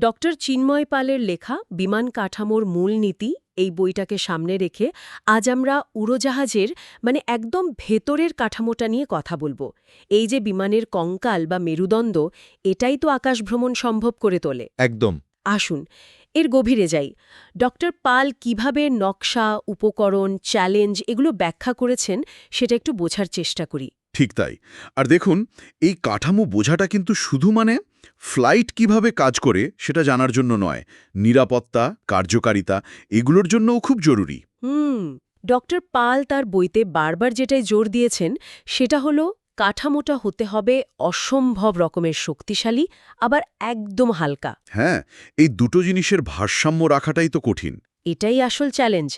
Doctor চিন্ময় পালের লেখা বিমান কাঠামোর মূলনীতি এই বইটাকে সামনে রেখে আজ আমরা উড়োজাহাজের মানে একদম ভেতরের কাঠামোটা নিয়ে কথা বলব। এই যে বিমানের কঙ্কাল বা মেরুদণ্ড এটাই তো আকাশভ্রমণ সম্ভব করে তোলে। একদম। আসুন এর গভীরে যাই। ডক্টর পাল কীভাবে নকশা উপকরণ চ্যালেঞ্জ এগুলো ব্যাখ্যা করেছেন সেটা একটু বোঝার চেষ্টা করি। ঠিক তাই। আর দেখুন এই কাঠামো বোঝাটা কিন্তু শুধু মানে ফ্লাইট কীভাবে কাজ করে সেটা জানার জন্য নয়। নিরাপত্তা কার্যকারিতা এগুলোর জন্যও খুব জরুরি। হুম ডক্টর পাল তার বইতে বারবার যেটাই জোর দিয়েছেন সেটা হলো কাঠামোটা হতে হবে অসম্ভব রকমের শক্তিশালী আবার একদম হালকা। হ্যাঁ এই দুটো জিনিসের ভারসাম্য রাখাটাই তো কঠিন। এটাই আসল চ্যালেঞ্জ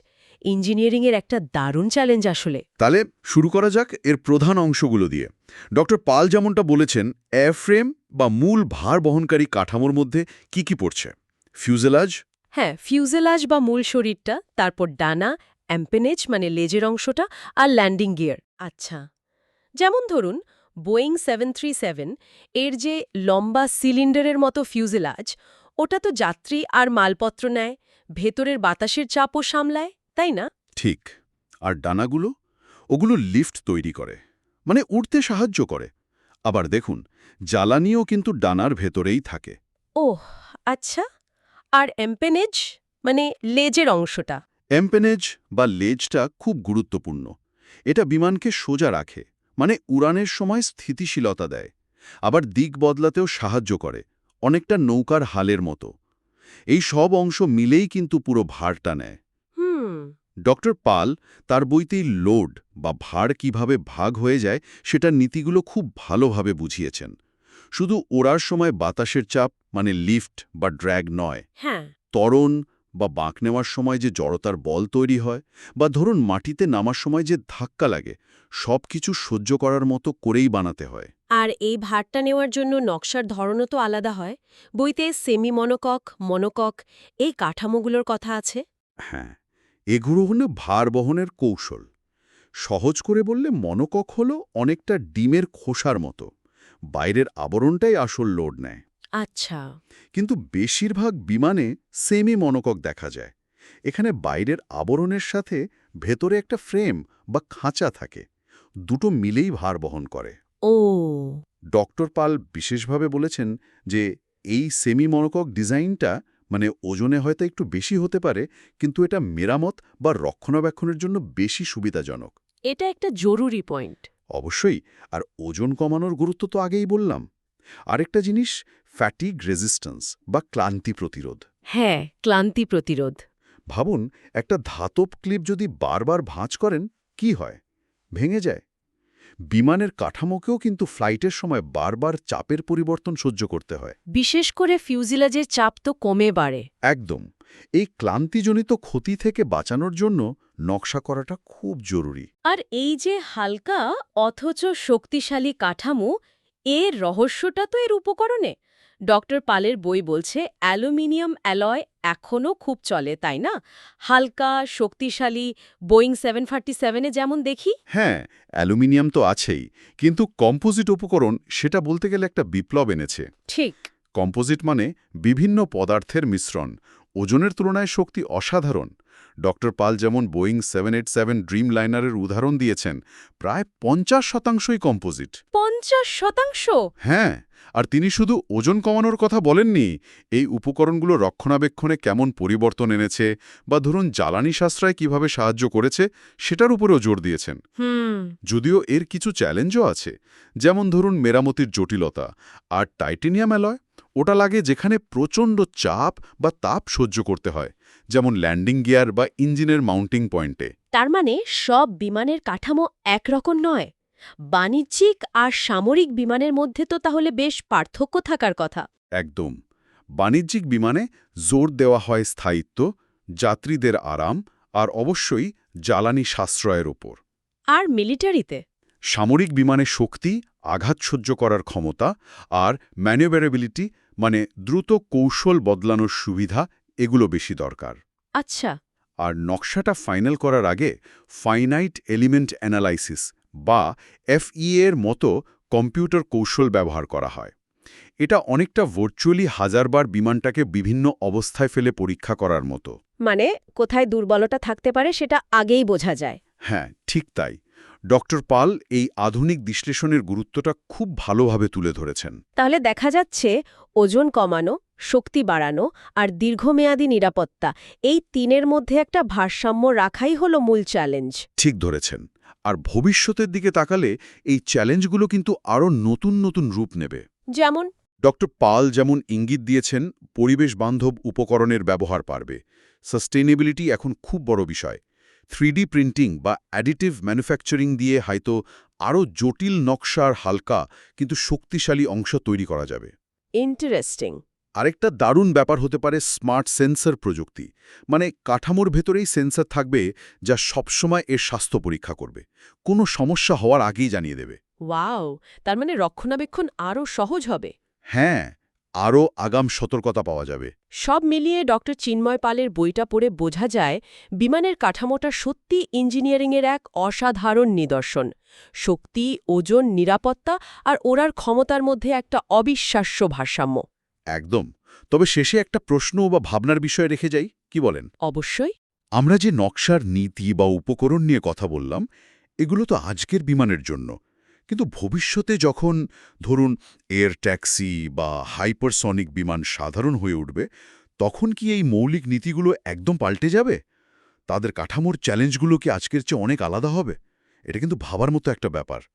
ইঞ্জিনিয়ারিংয়ের একটা দারুণ চ্যালেঞ্জ আসলে। তাহলে শুরু করা যাক এর প্রধান অংশগুলো দিয়ে। ডক্টর পাল যেমনটা বলেছেন এয়ারফ্রেম বা মূল ভার বহনকারী কাঠামোর মধ্যে কি কি পড়ছে? ফিউজেলাজ হ্যাঁ ফিউজেলাজ বা মূল শরীরটা তারপর ডানা অ্যাম্পেনেজ মানে লেজের অংশটা আর ল্যান্ডিং গিয়ার আচ্ছা যেমন ধরুন বোয়িং সেভেন থ্রি সেভেন এর যে লম্বা সিলিন্ডারের মতো ফিউজেলাজ ওটা তো যাত্রী আর মালপত্র নেয় ভেতরের বাতাসের চাপও সামলায়। তাই না? ঠিক। আর ডানাগুলো? ওগুলো লিফট তৈরি করে। মানে উড়তে সাহায্য করে। আবার দেখুন জ্বালানিও কিন্তু ডানার ভেতরেই থাকে। ওহ আচ্ছা। আর এম্পেনেজ? মানে লেজের অংশটা? এম্পেনেজ বা লেজটা খুব গুরুত্বপূর্ণ। এটা বিমানকে সোজা রাখে। মানে উড়ানের সময় স্থিতিশীলতা দেয়। আবার দিক বদলাতেও সাহায্য করে। অনেকটা নৌকার হালের মতো। এই সব অংশ মিলেই কিন্তু পুরো ভারটা নেয়। ডক্টর পাল তার বইতেই লোড বা ভার কীভাবে ভাগ হয়ে যায় সেটার নীতিগুলো খুব ভালোভাবে বুঝিয়েছেন। শুধু ওড়ার সময় বাতাসের চাপ মানে লিফট বা ড্র্যাগ নয়। হ্যাঁ। ত্বরণ বা বাঁক নেওয়ার সময় যে জড়তার বল তৈরি হয় বা ধরুন মাটিতে নামার সময় যে ধাক্কা লাগে সব কিছু সহ্য করার মতো করেই বানাতে হয়। আর এই ভারটা নেওয়ার জন্য নকশার ধরনও তো আলাদা হয়। বইতে সেমি মনোকক মনোকক এই কাঠামোগুলোর কথা আছে? হ্যাঁ। এগুলো হলো ভার বহনের কৌশল। সহজ করে বললে মনোকক হলো অনেকটা ডিমের খোসার মতো। বাইরের আবরণটাই আসল লোড নেয়। আচ্ছা। কিন্তু বেশিরভাগ বিমানে সেমি মনোকক দেখা যায়। এখানে বাইরের আবরণের সাথে ভেতরে একটা ফ্রেম বা খাঁচা থাকে। দুটো মিলেই ভার বহন করে। ও। ডক্টর পাল বিশেষভাবে বলেছেন যে এই সেমি মনোকক ডিজাইনটা মানে ওজনে হয়তো একটু বেশি হতে পারে কিন্তু এটা মেরামত বা রক্ষণাবেক্ষণের জন্য বেশি সুবিধাজনক। এটা একটা জরুরি পয়েন্ট। অবশ্যই আর ওজন কমানোর গুরুত্ব তো আগেই বললাম। আরেকটা জিনিস ফ্যাটিগ রেজিস্ট্যান্স বা ক্লান্তি প্রতিরোধ। হ্যাঁ ক্লান্তি প্রতিরোধ। ভাবুন একটা ধাতব ক্লিপ যদি বারবার ভাঁজ করেন কি হয়? ভেঙে যায়। বিমানের কাঠামোকেও কিন্তু ফ্লাইটের সময় বারবার চাপের পরিবর্তন সহ্য করতে হয়। বিশেষ করে ফিউজিলাজের চাপ তো কমে বাড়ে। একদম। এই ক্লান্তিজনিত ক্ষতি থেকে বাঁচানোর জন্য নকশা করাটা খুব জরুরি। আর এই যে হালকা অথচ শক্তিশালী কাঠামো এর রহস্যটা তো এর উপকরণে। ডক্টর পালের বই বলছে অ্যালুমিনিয়াম অ্যালয় এখনও খুব চলে তাই না? হালকা শক্তিশালী বোয়িং সেভেন ফার্টি সেভেনে যেমন দেখি। হ্যাঁ অ্যালুমিনিয়াম তো আছেই কিন্তু কম্পোজিট উপকরণ সেটা বলতে গেলে একটা বিপ্লব এনেছে। ঠিক। কম্পোজিট মানে বিভিন্ন পদার্থের মিশ্রণ ওজনের তুলনায় শক্তি অসাধারণ। ডক্টর পাল যেমন বোয়িং সেভেন এইট সেভেন ড্রিম লাইনারের উদাহরণ দিয়েছেন প্রায় পঞ্চাশ শতাংশই কম্পোজিট। পঞ্চাশ শতাংশ? হ্যাঁ। আর তিনি শুধু ওজন কমানোর কথা বলেননি এই উপকরণগুলো রক্ষণাবেক্ষণে কেমন পরিবর্তন এনেছে বা ধরুন জ্বালানি সাশ্রয় কীভাবে সাহায্য করেছে সেটার উপরেও জোর দিয়েছেন। যদিও এর কিছু চ্যালেঞ্জও আছে যেমন ধরুন মেরামতির জটিলতা আর টাইটেনিয়াম অ্যালয় ওটা লাগে যেখানে প্রচণ্ড চাপ বা তাপ সহ্য করতে হয় যেমন ল্যান্ডিং গিয়ার বা ইঞ্জিনের মাউন্টিং পয়েন্টে। তার মানে সব বিমানের কাঠামো একরকম নয়। বাণিজ্যিক আর সামরিক বিমানের মধ্যে তো তাহলে বেশ পার্থক্য থাকার কথা। একদম। বাণিজ্যিক বিমানে জোর দেওয়া হয় স্থায়িত্ব যাত্রীদের আরাম আর অবশ্যই জ্বালানি সাশ্রয়ের ওপর। আর মিলিটারিতে? সামরিক বিমানে শক্তি আঘাত সহ্য করার ক্ষমতা আর ম্যানুভারেবিলিটি মানে দ্রুত কৌশল বদলানোর সুবিধা এগুলো বেশি দরকার। আচ্ছা। আর নকশাটা ফাইনাল করার আগে ফাইনাইট এলিমেন্ট অ্যানালাইসিস বা এফইএ এর মতো কম্পিউটার কৌশল ব্যবহার করা হয়। এটা অনেকটা ভার্চুয়ালি হাজারবার বিমানটাকে বিভিন্ন অবস্থায় ফেলে পরীক্ষা করার মতো। মানে কোথায় দুর্বলতা থাকতে পারে সেটা আগেই বোঝা যায়। হ্যাঁ ঠিক তাই। ডক্টর পাল এই আধুনিক বিশ্লেষণের গুরুত্বটা খুব ভালোভাবে তুলে ধরেছেন। তাহলে দেখা যাচ্ছে ওজন কমানো শক্তি বাড়ানো আর দীর্ঘমেয়াদী নিরাপত্তা এই তিনের মধ্যে একটা ভারসাম্য রাখাই হলো মূল চ্যালেঞ্জ ঠিক ধরেছেন। আর ভবিষ্যতের দিকে তাকালে এই চ্যালেঞ্জগুলো কিন্তু আরও নতুন নতুন রূপ নেবে। যেমন? ডক্টর পাল যেমন ইঙ্গিত দিয়েছেন পরিবেশ বান্ধব উপকরণের ব্যবহার পারবে। সাস্টেনেবিলিটি এখন খুব বড় বিষয়। থ্রিডি প্রিন্টিং বা অ্যাডিটিভ ম্যানুফ্যাকচারিং দিয়ে হয়তো আরও জটিল নকশার হালকা কিন্তু শক্তিশালী অংশ তৈরি করা যাবে। ইন্টারেস্টিং। আরেকটা দারুণ ব্যাপার হতে পারে স্মার্ট সেন্সর প্রযুক্তি। মানে কাঠামোর ভেতরেই সেন্সর থাকবে যা সবসময় এর স্বাস্থ্য পরীক্ষা করবে। কোনো সমস্যা হওয়ার আগেই জানিয়ে দেবে। ওয়াও! তার মানে রক্ষণাবেক্ষণ আরও সহজ হবে। হ্যাঁ আরও আগাম সতর্কতা পাওয়া যাবে। সব মিলিয়ে ডক্টর চিন্ময় পালের বইটা পড়ে বোঝা যায় বিমানের কাঠামোটা সত্যি ইঞ্জিনিয়ারিংয়ের এক অসাধারণ নিদর্শন। শক্তি ওজন নিরাপত্তা আর ওরার ক্ষমতার মধ্যে একটা অবিশ্বাস্য ভারসাম্য। একদম। তবে শেষে একটা প্রশ্ন বা ভাবনার বিষয় রেখে যাই কি বলেন? অবশ্যই। আমরা যে নকশার নীতি বা উপকরণ নিয়ে কথা বললাম এগুলো তো আজকের বিমানের জন্য। কিন্তু ভবিষ্যতে যখন ধরুন এয়ার ট্যাক্সি বা হাইপারসনিক বিমান সাধারণ হয়ে উঠবে তখন কি এই মৌলিক নীতিগুলো একদম পাল্টে যাবে? তাদের কাঠামোর চ্যালেঞ্জগুলো কি আজকের চেয়ে অনেক আলাদা হবে? এটা কিন্তু ভাবার মতো একটা ব্যাপার।